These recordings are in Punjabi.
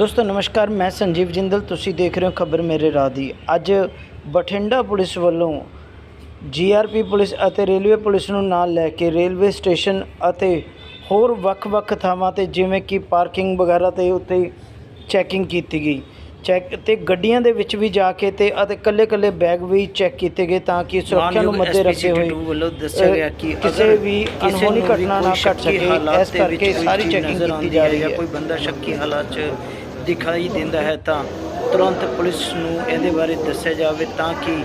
ਦੋਸਤੋ ਨਮਸਕਾਰ ਮੈਂ ਸੰਜੀਵ ਜਿੰਦਲ ਤੁਸੀਂ ਦੇਖ ਰਹੇ ਹੋ ਖਬਰ ਮੇਰੇ ਰਾਹ ਦੀ। ਅੱਜ ਬਠਿੰਡਾ ਪੁਲਿਸ ਵੱਲੋਂ ਜੀਆਰਪੀ ਪੁਲਿਸ ਅਤੇ ਰੇਲਵੇ ਪੁਲਿਸ ਨੂੰ ਨਾਲ ਲੈ ਕੇ ਰੇਲਵੇ ਸਟੇਸ਼ਨ ਅਤੇ ਹੋਰ ਵੱਖ-ਵੱਖ ਥਾਵਾਂ ਤੇ ਜਿਵੇਂ ਕਿ ਪਾਰਕਿੰਗ ਵਗੈਰਾ ਤੇ ਉੱਤੇ ਚੈਕਿੰਗ ਕੀਤੀ ਗਈ। ਚੈੱਕ ਤੇ ਗੱਡੀਆਂ ਦੇ ਵਿੱਚ ਵੀ ਜਾ ਕੇ ਤੇ ਅਤੇ ਕੱਲੇ-ਕੱਲੇ ਬੈਗ ਵੀ ਚੈੱਕ ਕੀਤੇ ਗਏ ਤਾਂ ਕਿ ਸੁਰੱਖਿਆ ਨੂੰ ਮੱਦੇ ਰੱਖਦੇ ਹੋਏ ਵੱਲੋਂ ਦੱਸਿਆ ਗਿਆ ਕਿ ਕਿਸੇ ਵੀ ਵੀ ਘਟਨਾ ਨਾ ਘਟ ਸ਼ੱਕੀ ਇਸ ਕਰਕੇ ਸਾਰੀ ਚੈਕਿੰਗ ਕੀਤੀ ਜਾ ਰਹੀ ਹੈ। ਕੋਈ ਬੰਦਾ ਸ਼ੱਕੀ ਹਾਲਾਤ 'ਚ ਦਿਖਾਈ ਦਿੰਦਾ ਹੈ ਤਾਂ ਤੁਰੰਤ ਪੁਲਿਸ ਨੂੰ ਇਹਦੇ ਬਾਰੇ ਦੱਸਿਆ ਜਾਵੇ ਤਾਂ ਕਿ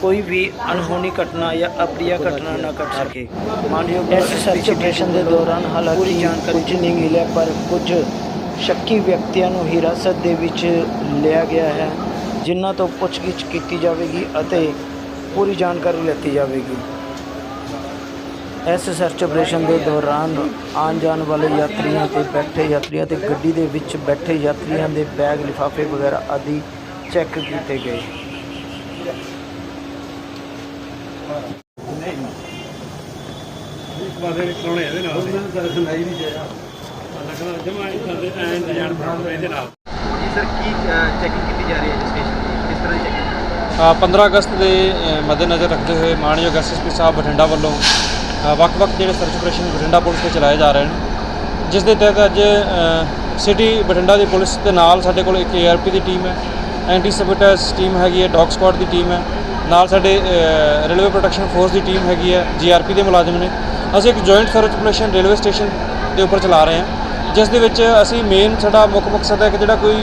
ਕੋਈ ਵੀ ਅਣਹੋਣੀ ਘਟਨਾ ਜਾਂ ਅਪਰੀਆ ਘਟਨਾ ਨਾ ਘਟ ਸਕੇ। ਮਾਨਯੋਗ ਇਸ ਸਰਚ ਆਪਰੇਸ਼ਨ ਦੇ ਦੌਰਾਨ ਪੂਰੀ ਹਾਲਾਂਕਿ ਜਾਣਕਾਰੀ ਕੁਝ ਨਹੀਂ ਮਿਲਿਆ ਪਰ ਕੁਝ ਸ਼ੱਕੀ ਵਿਅਕਤੀਆਂ ਨੂੰ ਹਿਰਾਸਤ ਦੇ ਵਿੱਚ ਲਿਆ ਗਿਆ ਹੈ ਜਿਨ੍ਹਾਂ ਤੋਂ ਪੁੱਛਗਿੱਛ ਕੀਤੀ ਜਾਵੇਗੀ ਅਤੇ ਪੂਰੀ ਜਾਣਕਾਰੀ ਲਿੱਤੀ ਜਾਵੇਗੀ। ਇਸ ਸਰਚ ਆਪਰੇਸ਼ਨ ਦੇ ਦੌਰਾਨ ਆਉਣ ਜਾਣ ਵਾਲੇ ਯਾਤਰੀਆਂ ਤੇ ਬੈਠੇ ਯਾਤਰੀਆਂ ਤੇ ਗੱਡੀ ਦੇ ਵਿੱਚ ਬੈਠੇ ਯਾਤਰੀਆਂ ਦੇ ਬੈਗ, ਲਿਫਾਫੇ ਵਗੈਰਾ ਆਦਿ ਚੈੱਕ ਕੀਤੇ ਗਏ। ਬਾਰੇ ਕਰਾਉਣੇ ਇਹਦੇ ਨਾਲ ਉਹਨਾਂ ਦਾ ਸੁਣਾਈ ਨਹੀਂ ਜਾਇਆ ਲੱਗਣਾ ਜਮਾ ਸਾਡੇ ਐਂ ਜਾਣ ਪੜਾਉਣਾ ਇਹਦੇ ਨਾਲ ਜੀ ਸਰ ਕੀ ਚੈਕਿੰਗ ਕੀਤੀ ਜਾ ਰਹੀ ਹੈ ਸਟੇਸ਼ਨ ਦੀ ਕਿਸ ਤਰ੍ਹਾਂ ਦੀ ਚੈਕਿੰਗ 15 ਅਗਸਤ ਦੇ ਮੱਦੇਨਜ਼ਰ ਰੱਖਦੇ ਹੋਏ ਮਾਨਯੋਗ ਐਸਐਸਪੀ ਸਾਹਿਬ ਬਠਿੰਡਾ ਵੱਲੋਂ ਵੱਖ-ਵੱਖ ਜਿਹੜੇ ਸਰਚ ਆਪਰੇਸ਼ਨ ਬਠਿੰਡਾ ਪੁਲਿਸ ਤੇ ਚਲਾਏ ਜਾ ਰਹੇ ਨੇ, ਜਿਸ ਦੇ ਤਹਿਤ ਅੱਜ ਸਿਟੀ ਬਠਿੰਡਾ ਦੀ ਪੁਲਿਸ ਦੇ ਨਾਲ ਸਾਡੇ ਕੋਲ ਇੱਕ ਏਆਰਪੀ ਦੀ ਟੀਮ ਹੈ ਐਂਟੀ ਸਬਟਸ ਟੀਮ ਹੈਗੀ ਹੈ ਡੌਗ ਸਕੁਆਡ ਦੀ ਟੀਮ ਹੈ, ਨਾਲ ਸਾਡੇ ਰੇਲਵੇ ਪ੍ਰੋਟੈਕਸ਼ਨ ਫੋਰਸ ਦੀ ਟੀਮ ਹੈਗੀ ਹੈ ਜੀਆਰਪੀ ਦੇ ਮੁਲਾਜ਼ਮ ਨੇ। ਅਸੀਂ ਇੱਕ joint search operation railway station ਦੇ ਉੱਪਰ ਚਲਾ ਰਹੇ ਹਾਂ, ਜਿਸ ਦੇ ਵਿੱਚ ਅਸੀਂ ਮੇਨ ਸਾਡਾ ਮੁੱਖ ਮਕਸਦ ਹੈ ਕਿ ਜਿਹੜਾ ਕੋਈ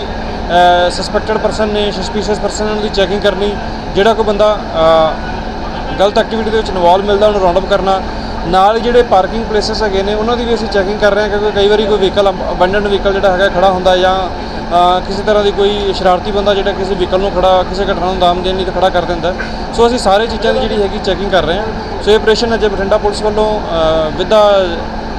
ਸਸਪੈਕਟਡ ਪਰਸਨ ਨੇ ਸਸਪੀਸ਼ੀਅਸ ਪਰਸਨ ਉਹਨਾਂ ਦੀ ਚੈਕਿੰਗ ਕਰਨੀ, ਜਿਹੜਾ ਕੋਈ ਬੰਦਾ ਗਲਤ ਐਕਟੀਵਿਟੀ ਦੇ ਵਿੱਚ ਇਨਵੋਲਵ ਮਿਲਦਾ, ਉਹਨੂੰ ਰਾਉਂਡ ਅਪ ਕਰਨਾ ਨਾਲ ਹੀ ਜਿਹੜੇ ਪਾਰਕਿੰਗ ਪਲੇਸਸ ਹੈਗੇ ਨੇ, ਉਹਨਾਂ ਦੀ ਵੀ ਅਸੀਂ ਚੈਕਿੰਗ ਕਰ ਰਹੇ ਹਾਂ ਕਿਉਂਕਿ ਕਈ ਵਾਰੀ ਕੋਈ ਵਹੀਕਲ ਅਬੰਡਨਡ ਵਹੀਕਲ ਜਿਹੜਾ ਹੈਗਾ ਖੜਾ ਹੁੰਦਾ ਜਾਂ ਕਿਸੇ ਤਰ੍ਹਾਂ ਦੀ ਕੋਈ ਸ਼ਰਾਰਤੀ ਬੰਦਾ ਜਿਹੜਾ ਕਿਸੇ ਵਹੀਕਲ ਨੂੰ ਖੜਾ, ਕਿਸੇ ਘਟਨਾ ਨੂੰ ਦਾਮ ਦੇਣ ਲਈ ਤਾਂ ਖੜਾ ਕਰ ਦਿੰਦਾ ਸੋ ਅਸੀਂ ਸਾਰੇ ਚੀਜ਼ਾਂ ਦੀ ਜਿਹੜੀ ਹੈਗੀ ਚੈਕਿੰਗ ਕਰ ਰਹੇ ਹਾਂ। ਸੋ ਇਹ ਆਪਰੇਸ਼ਨ ਅਜੇ ਬਠਿੰਡਾ ਪੁਲਿਸ ਵੱਲੋਂ with the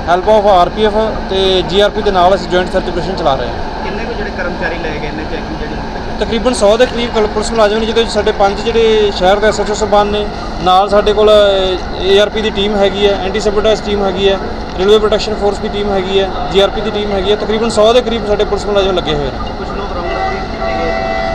help of RPF ਤੇ ਜੀਆਰਪੀ ਦੇ ਨਾਲ ਅਸੀਂ ਜੁਆਇੰਟ ਸਰਚ ਆਪਰੇਸ਼ਨ ਚਲਾ ਰਹੇ ਹਾਂ। ਕਿੰਨੇ ਕੁ ਜਿਹੜੇ ਕਰਮਚਾਰੀ ਲਏ ਗਏ ਨੇ ਚੈਕਿੰਗ ਜਿਹੜੀ ਹੁਣ ਤੱਕ ਤਕਰੀਬਨ 100 ਦੇ ਕਰੀਬ ਕਲ- ਪੁਲਿਸ ਮੁਲਾਜ਼ਮ ਨੇ ਜਿਹਦੇ ਵਿੱਚ ਸਾਡੇ ਪੰਜ ਜਿਹੜੇ ਸ਼ਹਿਰ ਦੇ ਐਸਐਚਓ ਸਬਾਨ ਨੇ ਨਾਲ ਸਾਡੇ ਕੋਲ ਏਆਰਪੀ ਦੀ ਟੀਮ ਹੈਗੀ ਹੈ ਐਂਟੀ ਸਬਟਾਈਜ਼ ਟੀਮ ਹੈਗੀ ਹੈ ਰੇਲਵੇ ਪ੍ਰੋਟੈਕਸ਼ਨ ਫੋਰਸ ਦੀ ਟੀਮ ਹੈਗੀ ਹੈ ਜੀਆਰਪੀ ਦੀ ਟੀਮ ਹੈਗੀ ਹੈ ਤਕਰੀਬਨ 100 ਦੇ ਕਰੀਬ ਸਾਡੇ ਪੁਲਿਸ ਮੁਲਾਜ਼ਮ ਲੱਗੇ ਹੋਏ ਨੇ।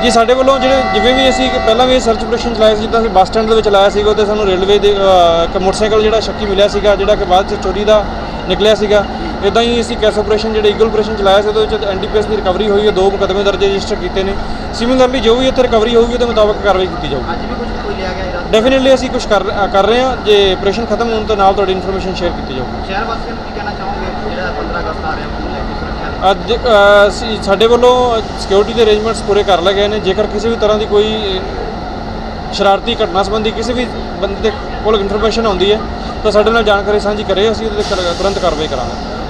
ਜੀ ਸਾਡੇ ਵੱਲੋਂ ਜਿਹੜੇ ਜਿਵੇਂ ਵੀ ਅਸੀਂ ਪਹਿਲਾਂ ਵੀ ਸਰਚ ਆਪਰੇਸ਼ਨ ਚਲਾਇਆ ਸੀ ਜਿੱਦਾਂ ਅਸੀਂ ਬੱਸ ਸਟੈਂਡ ਦੇ ਵਿੱਚ ਲਾਇਆ ਸੀਗਾ ਉੱਥੇ ਸਾਨੂੰ ਰੇਲਵੇ ਦੇ ਇੱਕ ਮੋਟਰਸਾਈਕਲ ਜਿਹੜਾ ਸ਼ੱਕੀ ਮਿਲਿਆ ਸੀਗਾ ਜਿਹੜਾ ਕਿ ਬਾਅਦ ਚ ਚੋਰੀ ਦਾ ਨਿਕਲਿਆ ਸੀਗਾ ਇਦਾਂ ਹੀ ਅਸੀਂ ਕੈਸ ਆਪਰੇਸ਼ਨ ਜਿਹੜੇ ਈਗਲ ਆਪਰੇਸ਼ਨ ਚਲਾਇਆ ਸੀ ਉਹਦੇ ਵਿੱਚ ਐਨਡੀਪੀਐਸ ਦੀ ਰਿਕਵਰੀ ਹੋਈ ਹੈ ਦੋ ਮੁਕੱਦਮੇ ਦਰਜ ਰਜਿਸਟਰ ਕੀਤੇ ਨੇ। ਸਿਮਿਲਰਲੀ ਜੋ ਵੀ ਇੱਥੇ ਰਿਕਵਰੀ ਹੋਊਗੀ ਉਹਦੇ ਮੁਤਾਬਕ ਕਾਰਵਾਈ ਕੀਤੀ ਜਾਊਗੀ। ਅੱਜ ਵੀ ਕੁਝ ਕੋਈ ਲਿਆ ਗਿਆ ਇਰਾਦਾ ਡੈਫੀਨਿਟਲੀ ਅਸੀਂ ਕੁਝ ਕਰ ਕਰ ਰਹੇ ਹਾਂ। ਜੇ ਆਪਰੇਸ਼ਨ ਖਤਮ ਹੋਣ ਤੋਂ ਨਾਲ ਤੁਹਾਡੀ ਇਨਫੋਰਮੇਸ਼ਨ ਸ਼ੇਅਰ ਕੀਤੀ ਜਾਊਗੀ। ਸ਼ਹਿਰ ਵਾਸੀਆਂ ਨੂੰ ਕੀ ਕਹਿਣਾ ਚਾਹੋਗੇ? ਜਿਹੜਾ 15 ਅਗਸਤ ਆ ਰਿਹਾ ਉਹਨੂੰ ਲੈ ਕੇ ਅੱਜ ਅਸੀਂ- ਸਾਡੇ ਵੱਲੋਂ ਸਿਕਿਉਰਿਟੀ ਦੇ ਅਰੇਂਜਮੈਂਟਸ ਪੂਰੇ ਕਰ ਲਏ ਗਏ ਨੇ। ਜੇਕਰ ਕਿਸੇ ਵੀ ਤਰ੍ਹਾਂ ਦੀ ਕੋਈ ਸ਼ਰਾਰਤੀ ਘਟਨਾ ਸੰਬੰਧੀ ਕਿਸੇ ਵੀ ਬੰਦੇ ਦੇ ਕੋਲ ਇਨਫੋਰਮੇਸ਼ਨ ਆਉਂਦੀ ਹੈ ਤਾਂ ਸਾਡੇ ਨਾਲ ਜਾਣਕਾਰੀ ਸਾਂਝੀ ਕਰੇ। ਅਸੀਂ ਉਹਦੇ ਤੇ ਕਰ- ਤੁਰੰਤ ਕਾਰਵਾਈ ਕਰਾਂਗੇ।